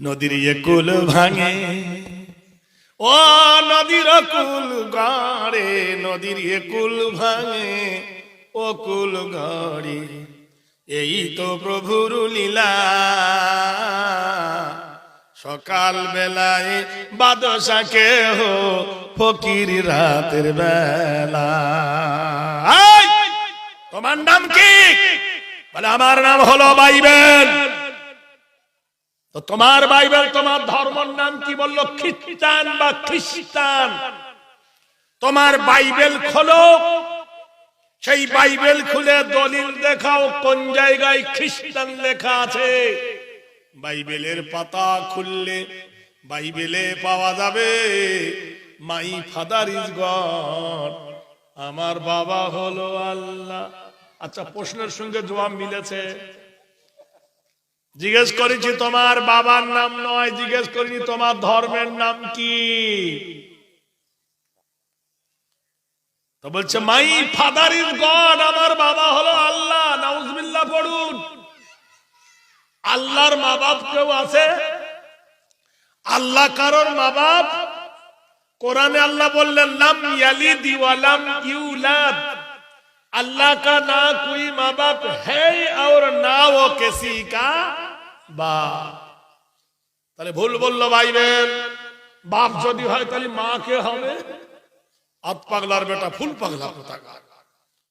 নদীর কুল ভাঙে। ও নদীর কুল গাড়ে, নদীর কুল ভাঙে। ও কুল গাড়ি, এই তো প্রভুর লীলা। সকাল বেলায় বাদশাকে হো ফকির রাতের বেলা! তোমার নাম কি? বলে, আমার নাম হলো বাইবেল। তো তোমার বাইবেল, তোমার ধর্মের নাম কি বলল? খ্রিস্টান বা খ্রিস্টান? তোমার বাইবেল খোলো। সেই বাইবেল খুলে দলিল দেখাও, কোন জায়গায় খ্রিস্টান লেখা আছে? বাইবেলের পাতা খুললে বাইবেলে পাওয়া যাবে মাই ফাদার ইজ গড আমার বাবা হলো আল্লাহ। আচ্ছা প্রশ্নের সঙ্গে জবাব মিলেছে। জিজ্ঞেস করেছি, তোমার বাবার নাম নয়? জিজ্ঞেস করিনি, তোমার ধর্মের নাম কি? বলছে, মাই ফাদার ইজ গড, আমার বাবা হলো আল্লাহ, নাউজবিল্লাহ পড়ুন। আল্লাহর মা বাপ কেউ আছে? আল্লাহ কারোর মা বাপ কোরআনে আল্লাহ বললেন, লাম ইয়ালিদ ওয়া লাম ইউলাদ। अल्लाह का ना कोई माँ बाप है और ना वो किसी का বাপ তাহলে ভুল বললো ভাইবেন বাপ যদি হয় তাহলে মা কে হবে আত পাগলার বেটা ফুল পাগলা কোথাকার